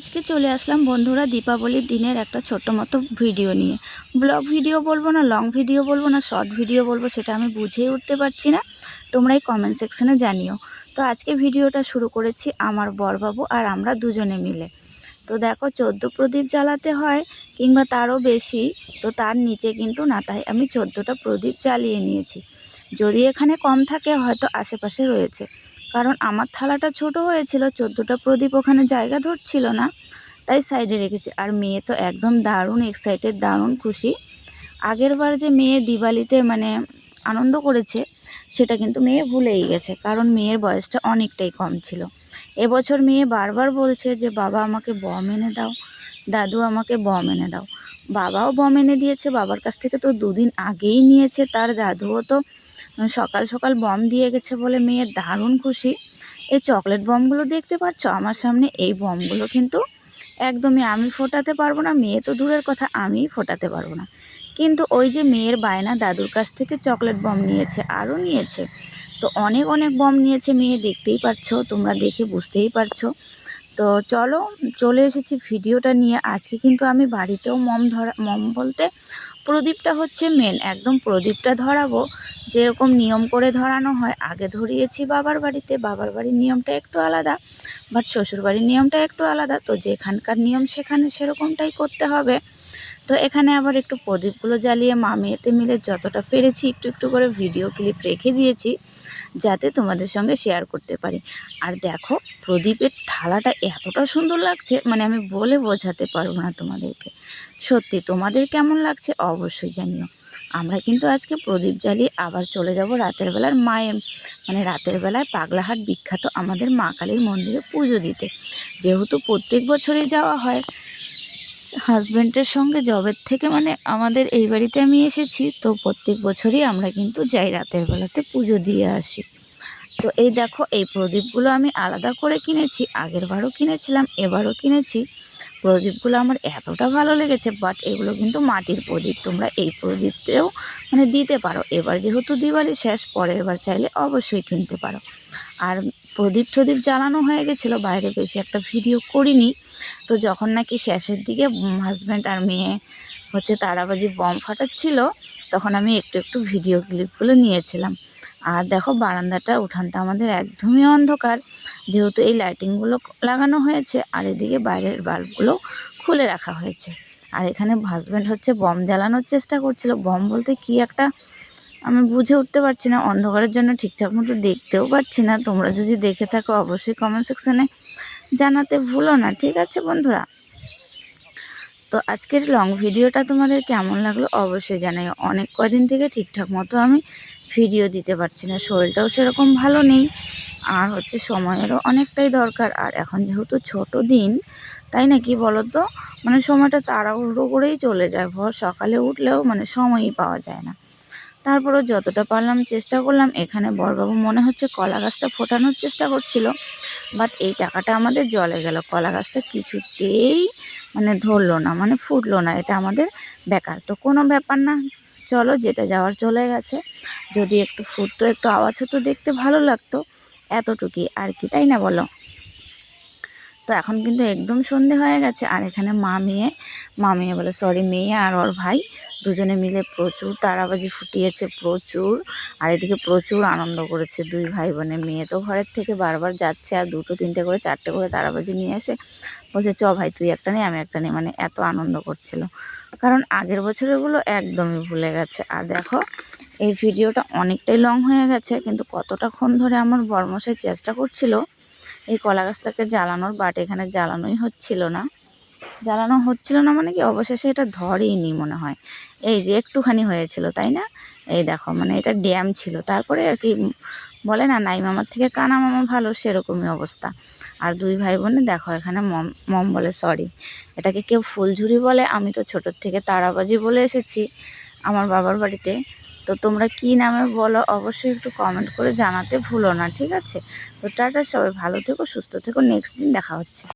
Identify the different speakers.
Speaker 1: আজকে চলে আসলাম বন্ধুরা দীপাবলির দিনের একটা ছোট্ট মতো ভিডিও নিয়ে। ব্লগ ভিডিও বলব না, লং ভিডিও বলব না, শর্ট ভিডিও বলব সেটা আমি বুঝেই উঠতে পারছি না। তোমরা এই কমেন্ট সেকশনে জানিও। তো আজকে ভিডিওটা শুরু করেছি আমার বরবাবু আর আমরা দুজনে মিলে। তো দেখো, চোদ্দ প্রদীপ জ্বালাতে হয় কিংবা তারও বেশি, তো তার নিচে কিন্তু না, তাই আমি চোদ্দোটা প্রদীপ জ্বালিয়ে নিয়েছি। যদি এখানে কম থাকে, হয়তো আশেপাশে রয়েছে। কারণ আমার থালাটা ছোট হয়েছিল, চোদ্দোটা প্রদীপ ওখানে জায়গা ধরছিল না, তাই সাইডে রেখেছি। আর মেয়ে তো একদম দারুণ এক্সাইটেড দারুণ খুশি। আগের বার যে মেয়ে দিওয়ালিতে মানে আনন্দ করেছে, সেটা কিন্তু মেয়ে ভুলেই গেছে, কারণ মেয়ের বয়সটা অনেকটাই কম ছিল। এবছর মেয়ে বারবার বলছে যে, বাবা, আমাকে বম এনে দাও, দাদু আমাকে বম এনে দাও। বাবাও বম এনে দিয়েছে, বাবার কাছ থেকে তো দুদিন আগেই নিয়েছে, তার দাদুও তো সকাল সকাল বম দিয়ে গেছে বলে মেয়ে দারুণ খুশি। এই চকলেট বমগুলো দেখতে পাচ্ছ? আমার সামনে এই বমগুলো কিন্তু একদমই আমি ফোটাতে পারব না, মেয়ে তো দূরের কথা, আমিই ফোটাতে পারব না। কিন্তু ওই যে মেয়ের বায়না দাদুর কাছ থেকে চকলেট বম নিয়েছে, আরও নিয়েছে। তো অনেক অনেক বম নিয়েছে মেয়ে, দেখতেই পারছ তোমরা দেখে বুঝতেই পারছ। তো চলো, চলে এসেছি ভিডিওটা নিয়ে। আজকে কিন্তু আমি বাড়িতেও মম ধরা, মম বলতে প্রদীপটা হচ্ছে মেন একদম প্রদীপটা ধরাবো। যেরকম নিয়ম করে ধরানো হয়, আগে ধরিয়েছি বাবার বাড়িতে, বাবার বাড়ির নিয়মটা একটু আলাদা বাট শ্বশুরবাড়ির নিয়মটা একটু আলাদা, তো যেখানকার নিয়ম সেখানে সেরকমটাই করতে হবে। তো এখানে আবার একটু প্রদীপগুলো জ্বালিয়ে মা মেয়েতে মিলে যতটা পেরেছি, একটু একটু করে ভিডিও ক্লিপ রেখে দিয়েছি, যাতে তোমাদের সঙ্গে শেয়ার করতে পারি। আর দেখো, প্রদীপের থালাটা এতটা সুন্দর লাগছে মানে আমি বলে বোঝাতে পারব না তোমাদেরকে। সত্যি, তোমাদের কেমন লাগছে অবশ্যই জানিও। আমরা কিন্তু আজকে প্রদীপ জ্বালিয়ে আবার চলে যাব রাতের বেলার মায়ের মানে রাতের বেলায় পাগলাহাট বিখ্যাত আমাদের মা কালীর মন্দিরে পুজো দিতে। যেহেতু প্রত্যেক বছরই যাওয়া হয় হাজব্যান্ডের সঙ্গে জবের থেকে মানে আমাদের এই বাড়িতে আমি এসেছি, তো প্রত্যেক বছরই আমরা কিন্তু যাই রাতের বেলাতে পুজো দিয়ে আসি। তো এই দেখো, এই প্রদীপগুলো আমি আলাদা করে কিনেছি আগের বারও কিনেছিলাম, এবারও কিনেছি। প্রদীপগুলো আমার এতটা ভালো লেগেছে বাট এগুলো কিন্তু মাটির প্রদীপ। তোমরা এই প্রদীপতেও মানে দিতে পারো। এবার যেহেতু দিওয়ালি শেষ, পরের বার চাইলে অবশ্যই কিনতে পারো। আর প্রদীপ টদীপ জ্বালানো হয়ে গেছিল, বাইরে বেশি একটা ভিডিও করিনি। তো যখন নাকি শেষের দিকে হাজব্যান্ড আর মেয়ে হচ্ছে তারাবাজি বম ফাটাচ্ছিল, তখন আমি একটু একটু ভিডিও ক্লিপগুলো নিয়েছিলাম। আর দেখো বারান্দাটা, উঠানটা আমাদের একদমই অন্ধকার। যেহেতু এই লাইটিংগুলো লাগানো হয়েছে, আর এদিকে বাইরের বাল্বগুলো খুলে রাখা হয়েছে। আর এখানে হাজব্যান্ড হচ্ছে বম জ্বালানোর চেষ্টা করছিল। বম বলতে কি একটা আমি বুঝে উঠতে পারছি না, অন্ধকারের জন্য ঠিকঠাক মতো দেখতেও পাচ্ছি না। তোমরা যদি দেখে থাকো, অবশ্যই কমেন্ট সেকশানে জানাতে ভুলো না, ঠিক আছে বন্ধুরা? তো আজকের লং ভিডিওটা তোমাদের কেমন লাগল অবশ্যই জানাই অনেক কদিন থেকে ঠিকঠাক মতো আমি ভিডিও দিতে পারছি না, শরীরটাও সেরকম ভালো নেই। আর হচ্ছে সময়েরও অনেকটাই দরকার। আর এখন যেহেতু ছোট দিন, তাই না কি বলো তো মানে সময়টা তাড়াহুড়ো করেই চলে যায়। ভর সকালে উঠলেও মানে সময়ই পাওয়া যায় না। তারপরও যতটা পারলাম চেষ্টা করলাম। এখানে বরবাবু মনে হচ্ছে কলা গাছটা ফোটানোর চেষ্টা করছিল। বাট এই টাকাটা আমাদের জলে গেল। কলা গাছটা কিছুতেই মানে ধরলো না মানে ফুটলো না। এটা আমাদের বেকার। তো কোনো ব্যাপার না। চলো যেটা যাওয়ার চলে গেছে। যদি একটু ফুটতো, একটু আওয়াজ হতো, দেখতে ভালো লাগতো। এতটুকুই, আর কি, তাই না বলো? তো এখন কিন্তু একদম সন্ধে হয়ে গেছে। আর এখানে মা মেয়ে মা মেয়ে বলে সরি মেয়ে আর ওর ভাই দুজনে মিলে প্রচুর তারাবাজি ফুটিয়েছে, প্রচুর। আর এদিকে প্রচুর আনন্দ করেছে দুই ভাই বোনে। মেয়ে তো ঘরের থেকে বারবার যাচ্ছে আর দুটো, তিনটে করে, চারটে করে তারাবাজি নিয়ে এসে বলছে, চ ভাই, তুই একটা নেই আমি একটা নেই মানে এত আনন্দ করছিল। কারণ আগের বছরগুলো একদমই ভুলে গেছে। আর দেখো, এই ভিডিওটা অনেকটাই লং হয়ে গেছে, কিন্তু কতটাক্ষণ ধরে আমার বর্মশাই চেষ্টা করছিল এই কলা গাছটাকে জ্বালানোর বাট এখানে জ্বালানোই হচ্ছিল না। জ্বালানো হচ্ছিল না মানে কি অবশেষে এটা ধরেইনি মনে হয়। এই যে একটুখানি হয়েছিল, তাই না? এই দেখো মানে এটা ড্যাম ছিল। তারপরে আর কি বলে না নাই মামার থেকে কানা মামা ভালো, সেরকমই অবস্থা। আর দুই ভাই বোনে দেখো, এখানে মম মম বলে সরি এটাকে কেউ ফুলঝুরি বলে, আমি তো ছোটোর থেকে তারাবাজি বলে এসেছি। আমার বাবার বাড়িতে তো তোমরা কি নামে বলো, অবশ্যই একটু কমেন্ট করে জানাতে ভুলো না, ঠিক আছে? তো টাটা সবাই, ভালো থেকো, সুস্থ থেকো নেক্সট দিন দেখা হচ্ছে।